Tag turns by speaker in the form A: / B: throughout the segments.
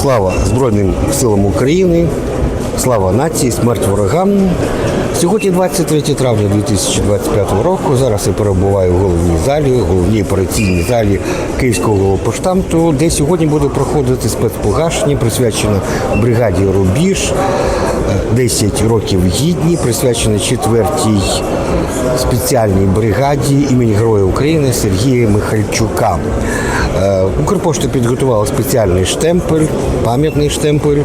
A: Слава Збройним силам України! Слава нації, смерть ворогам! Сьогодні 23 травня 2025 року. Зараз я перебуваю в головній залі, головній операційній залі Київського поштамту, де сьогодні буде проходити спецпогашення, присвячене бригаді Рубіж. Е, 10 років гідні, присвячене 4-й спеціальній бригаді імені Героя України Сергія Михальчука. Е, Укрпошта підготувала спеціальний штемпель, пам'ятний штемпель,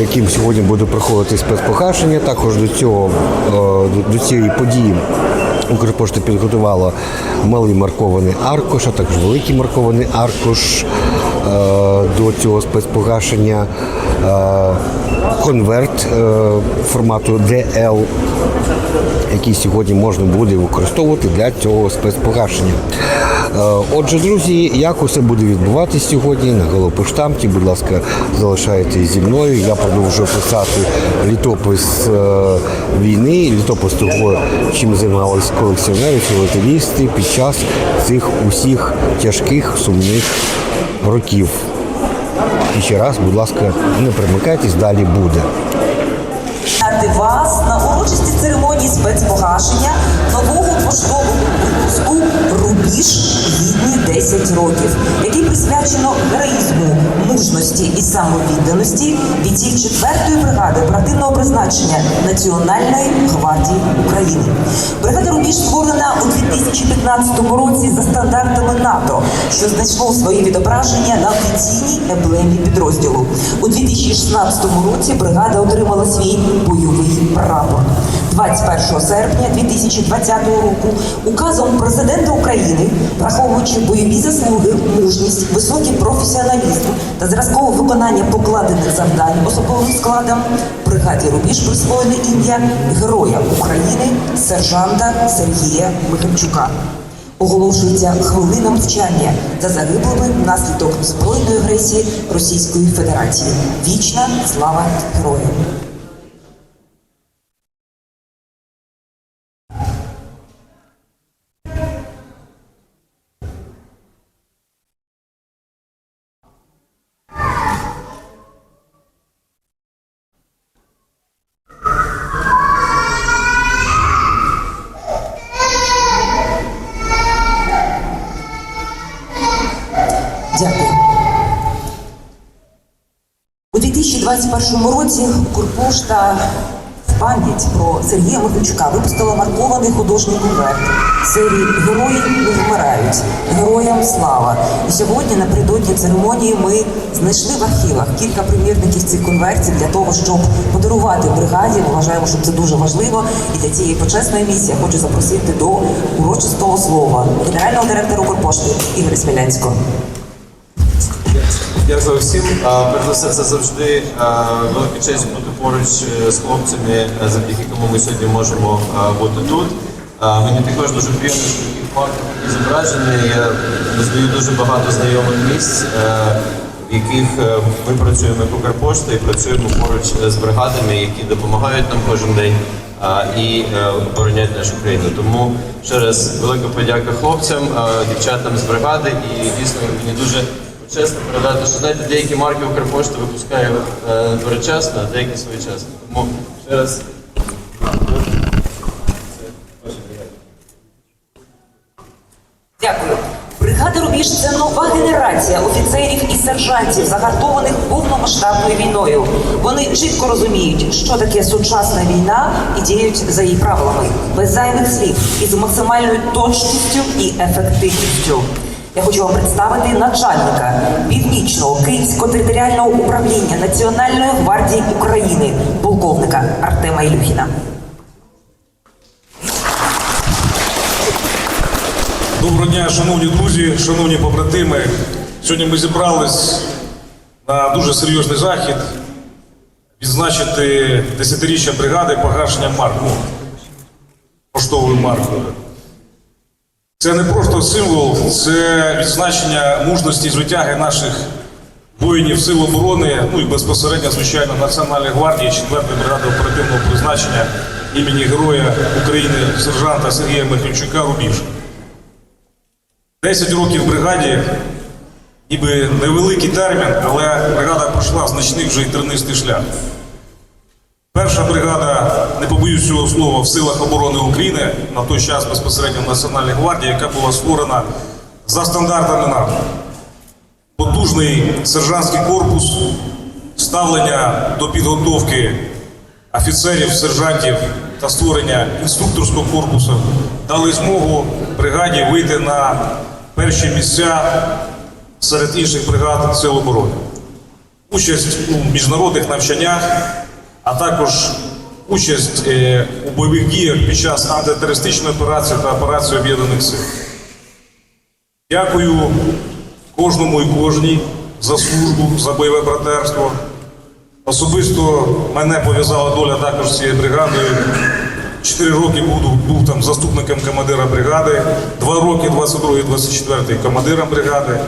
A: яким сьогодні буде проходити спецпогашення. Також до цього е, до- цієї події Укрпошта підготувала малий маркований аркуш, а також великий маркований аркуш е, до цього спецпогашення. Е, Конверт формату DL, який сьогодні можна буде використовувати для цього спецпогашення. Е, Отже, друзі, як усе буде відбуватися сьогодні на голопоштамті, будь ласка, залишайтесь зі мною. Я продовжую писати літопис е, війни, літопис того, чим займалися колекціонери, філателісти під час цих усіх тяжких сумних років. І ще раз, будь ласка, не примикайтесь, далі буде.
B: Спецпогашення нового поштового випуску Рубіж гідні 10 років, який присвячено героїзму, мужності і самовідданості бійців 4-ї бригади оперативного призначення Національної гвардії України. Бригада Рубіж створена у 2015 році за стандартами НАТО, що знайшло своє відображення на офіційній емблемі підрозділу. У 2016 році бригада отримала свій бойовий прапор. 21 серпня 2020 року указом президента України, враховуючи бойові заслуги, мужність, високий професіоналізм та зразкове виконання покладених завдань особовим складом, бригаді Рубіж присвоєне ім'я Героя України сержанта Сергія Михальчука. Оголошується хвилина мовчання за загиблими внаслідок збройної агресії Російської Федерації. Вічна слава героям! 2021 році Укрпошта в пам'ять про Сергія Михайлчука випустила маркований художній конверт серії Герої не вмирають, героям слава. І сьогодні, напередодні церемонії, ми знайшли в архівах кілька примірників цих конвертів для того, щоб подарувати бригаді. Ми вважаємо, що це дуже важливо. І для цієї почесної місії я хочу запросити до урочистого слова генерального директора Укрпошти Ігоря Смілянського.
C: Дякую всім. Перш за все, це завжди велика честь бути поруч е, з хлопцями, е, завдяки кому ми сьогодні можемо бути тут. Мені також дуже приємно, що такі факти такі зображені. Я знаю дуже багато знайомих місць, е, в яких ми працюємо як Укрпошта і працюємо поруч з бригадами, які допомагають нам кожен день і обороняють нашу країну. Тому ще раз велика подяка хлопцям, дівчатам з бригади і дійсно мені дуже чесно передати, що знаєте, деякі марки Укрпошти випускає передчасно, а деякі своєчасно. Тому ще раз.
B: Дякую. Бригада Рубіж це нова генерація офіцерів і сержантів, загартованих повномасштабною війною. Вони чітко розуміють, що таке сучасна війна і діють за її правилами, без зайвих слів і з максимальною точністю і ефективністю. Я хочу вам представити начальника північного київського територіального управління Національної гвардії України, полковника Артема Ілюхіна.
D: Доброго дня, шановні друзі, шановні побратими. Сьогодні ми зібрались на дуже серйозний захід відзначити десятиріччя бригади погашення марк, ну, поштовою маркою. Це не просто символ, це відзначення мужності і звитяги наших воїнів Сил оборони, ну і безпосередньо, звичайно, Національної гвардії 4-ї бригади оперативного призначення імені Героя України сержанта Сергія Михайлчука Рубіж. 10 років в бригаді ніби невеликий термін, але бригада пройшла значний вже й тернистий шлях. Перша бригада, не побоюсь цього слова, в силах оборони України на той час безпосередньо в Національній гвардії, яка була створена за стандартами НАТО. Потужний сержантський корпус, ставлення до підготовки офіцерів, сержантів та створення інструкторського корпусу дали змогу бригаді вийти на перші місця серед інших бригад Сил оборони. Участь у міжнародних навчаннях, а також участь е, у бойових діях під час антитерористичної операції та операції Об'єднаних Сил. Дякую кожному і кожній за службу, за бойове братерство. Особисто мене пов'язала доля також з цією бригадою. Чотири роки буду, був там заступником командира бригади, два роки, 22-24 командиром бригади.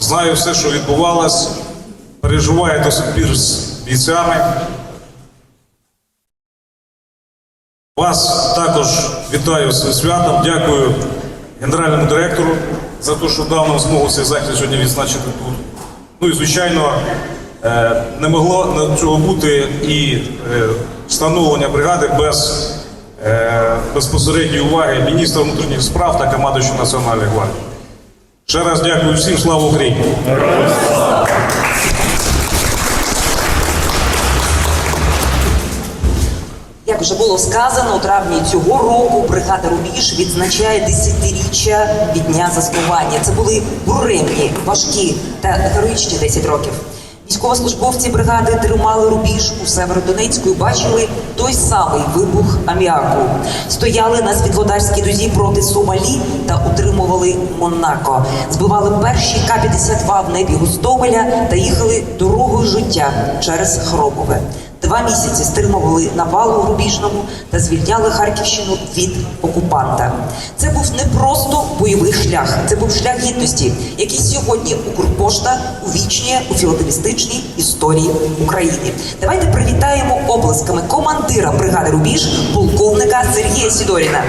D: Знаю все, що відбувалось, переживаю до сих пір з бійцями. Вас також вітаю з святом. Дякую генеральному директору за те, що дав нам змогу цей захід сьогодні відзначити тут. Ну і звичайно, е, не могло цього бути і е, встановлення бригади без е, безпосередньої уваги міністра внутрішніх справ та командуючого Національної гвардії. Ще раз дякую всім, слава Україні!
B: Як вже було сказано, у травні цього року бригада Рубіж відзначає десятиріччя від дня заснування. Це були буремні, важкі та героїчні 10 років. Військовослужбовці бригади тримали рубіж у Северодонецьку і бачили той самий вибух аміаку. Стояли на світлодарській дузі проти Сомалі та утримували Монако. Збивали перші К-52 в небі Гостомеля та їхали дорогою життя через Хропове. Два місяці стримували навалу у Рубіжному та звільняли Харківщину від окупанта. Це був не просто бойовий шлях, це був шлях гідності, який сьогодні Укрпошта увічнює у філателістичній історії України. Давайте привітаємо оплесками командира бригади Рубіж, полковника Сергія Сідоріна.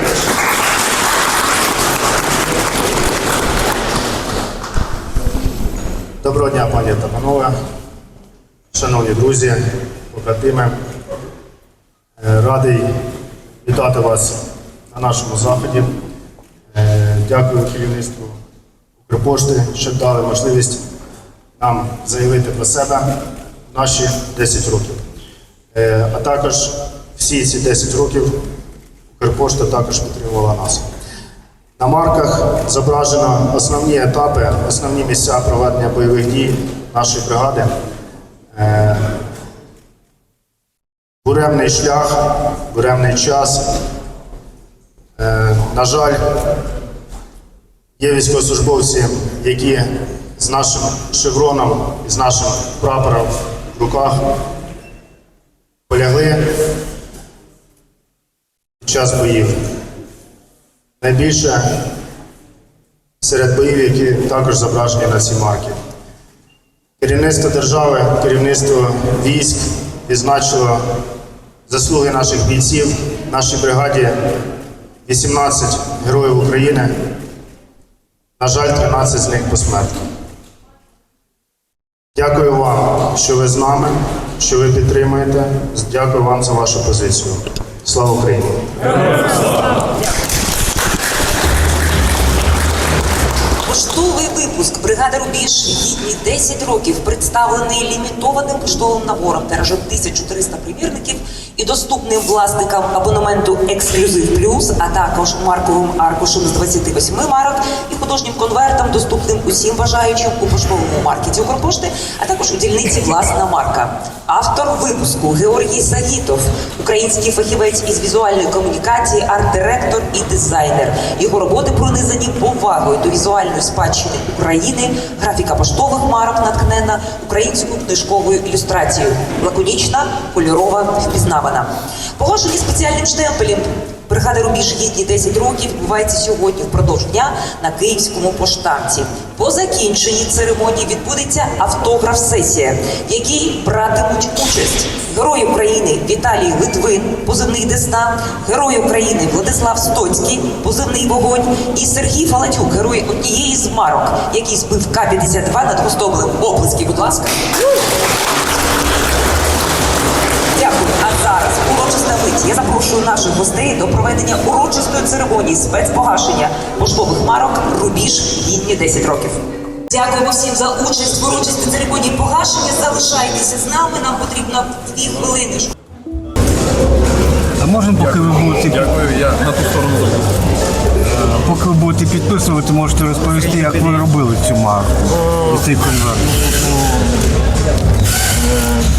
E: Доброго дня, пані та панове, шановні друзі, побратими. Е, Радий вітати вас на нашому заході. Е, Дякую керівництву Укрпошти, що дали можливість нам заявити про себе наші 10 років. Е, А також всі ці 10 років Укрпошта також підтримувала нас. На марках зображено основні етапи, основні місця проведення бойових дій нашої бригади. Буремний шлях, буремний час. Е, На жаль, є військовослужбовці, які з нашим шевроном і з нашим прапором в руках полягли під час боїв. Найбільше серед боїв, які також зображені на цій марці. Керівництво держави, керівництво військ відзначило заслуги наших бійців. Нашій бригаді 18 героїв України. На жаль, 13 з них посмертно. Дякую вам, що ви з нами, що ви підтримуєте. Дякую вам за вашу позицію. Слава Україні!
B: Поштовий випуск бригади Рубіж гідні 10 років представлений лімітованим поштовим набором тиражом 1300 примірників і доступним власникам абонементу Ексклюзив Плюс, а також марковим аркушем з 28 марок і художнім конвертом, доступним усім бажаючим у поштовому маркеті Укрпошти, а також у дільниці власна марка. Автор випуску Георгій Сагітов, український фахівець із візуальної комунікації, арт-директор і дизайнер. Його роботи пронизані повагою до візуальної спадщини України, графіка поштових марок натхнена українською книжковою ілюстрацією, лаконічна, кольорова, впізнавана. Погашені спеціальним штемпелем Бригада Рубіж гідні 10 років відбувається сьогодні впродовж дня на Київському поштамті. По закінченні церемонії відбудеться автограф-сесія, в якій братимуть участь Герой України Віталій Литвин, позивний Десна, Герой України Владислав Стоцький, позивний Вогонь і Сергій Фалатюк, герой однієї з марок, який збив К-52 над Гостомелем. Оплески, будь ласка. Дякую. А зараз урочиста мить. Я запрошую наших гостей до проведення урочистої церемонії спецпогашення поштових марок Рубіж гідні 10 років. Дякуємо всім за участь в урочистій церемонії погашення. Залишайтеся з нами. Нам потрібно дві хвилини.
F: А можна, поки ви будете
G: Дякую, я на ту сторону
F: поки ви будете підписувати, можете розповісти, як ви робили цю марку і цей конверт.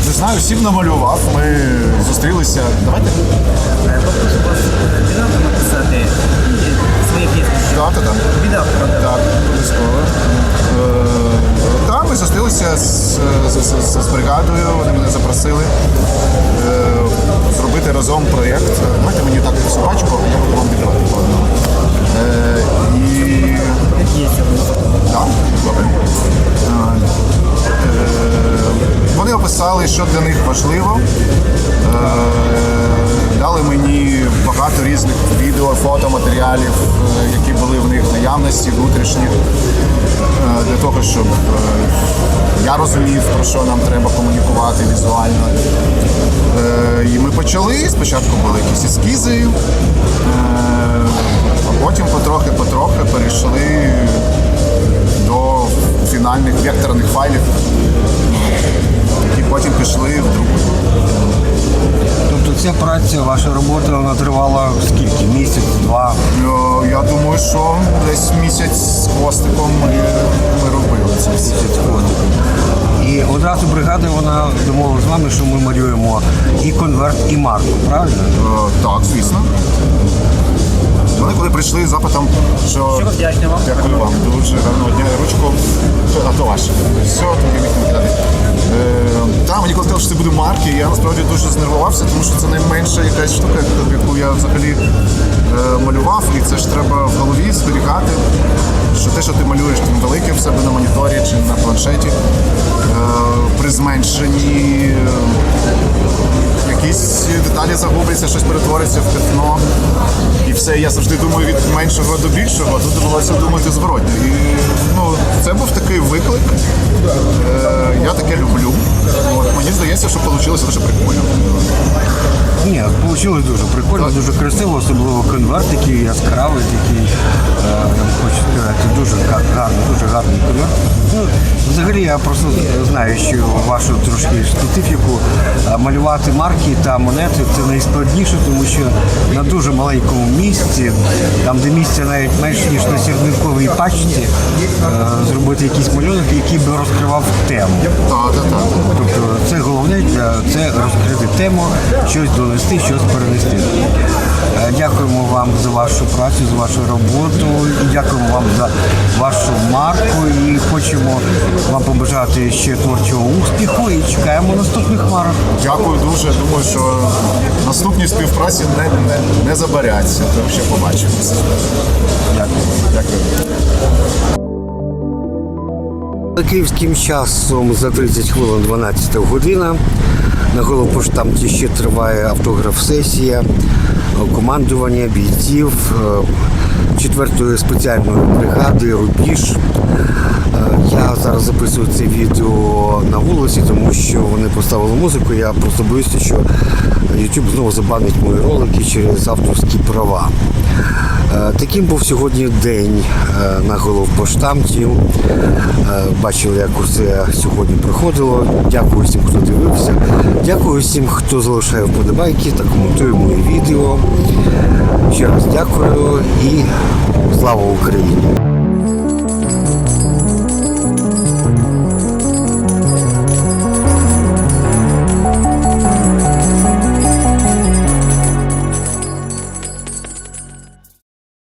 G: Не знаю, всім намалював. Ми зустрілися. Давайте.
H: написати своє прізвище.
G: Так, так.
H: Від автора.
G: Так, обов'язково. Е, Так, ми зустрілися з, з, з, з бригадою, вони мене запросили е, зробити разом проєкт. Давайте мені так собачку, а я буду вам віддавати по одному. Е, І так, добре. Вони описали, що для них важливо. Е, Дали мені багато різних відео, фотоматеріалів, е, які були в них в наявності, внутрішні, е, для того, щоб я розумів, про що нам треба комунікувати візуально. І ми почали. Спочатку були якісь ескізи, а потім потрохи-потрохи перейшли до фінальних векторних файлів, які потім пішли в друк.
F: Тобто ця праця, ваша робота, вона тривала скільки? Місяць, два.
G: Ну, Я думаю, що десь місяць з хвостиком ми, ми робили це все.
F: І одразу бригада вона домовилась з вами, що ми малюємо і конверт, і марку, правильно?
G: Е, Так, звісно. Вони коли прийшли з запитом, що
H: Щиро вам.
G: дякую вам дуже гарного дня ручку. А то ваше. Все, міг не. Е, Та, мені коли сказали, що це буде марки, я насправді дуже знервувався, тому що це найменша якась штука, яку я взагалі е, малював, і це ж треба в голові зберігати, що те, що ти малюєш тим великим в себе на моніторі чи на планшеті, е, при зменшенні е, якісь деталі загубляться, щось перетвориться в пятно. І все, я завжди думаю від меншого до більшого, а тут довелося думати зворотньо. І ну, це був такий виклик. Е, я таке люблю. От, мені здається, що вийшло дуже прикольно.
F: Вийшло дуже прикольно, дуже красиво, особливо конверт такий яскравий, такий, е, я хочу сказати, дуже гарний, дуже гарний конверт. Ну, взагалі я просто знаю, що вашу трошки специфіку е, малювати марки та монети це найскладніше, тому що на дуже маленькому місці, там де місця навіть менш ніж на сірниковій пачці, е, зробити якийсь малюнок, який би розкривав тему. Тобто це тему, щось донести, щось перенести. Е, Дякуємо вам за вашу працю, за вашу роботу і дякуємо вам за вашу марку. І хочемо вам побажати ще творчого успіху і чекаємо наступних марок.
G: Дякую дуже. Думаю, що наступні співпраці не, не, не забаряться. То ще побачимося.
F: Дякую.
G: Дякую.
A: За київським часом за 30 хвилин 12 година. На головпоштамті ще триває автограф-сесія, е, командування бійців е, 4-ї спеціальної бригади Рубіж. Е, Я зараз записую це відео на вулиці, тому що вони поставили музику. Я просто боюся, що YouTube знову забанить мої ролики через авторські права. Е, Таким був сьогодні день е, на головпоштамті. Е, Бачили, як усе сьогодні проходило. Дякую всім, хто дивився. Дякую всім, хто залишає вподобайки та коментує мої відео. Ще раз дякую і слава Україні!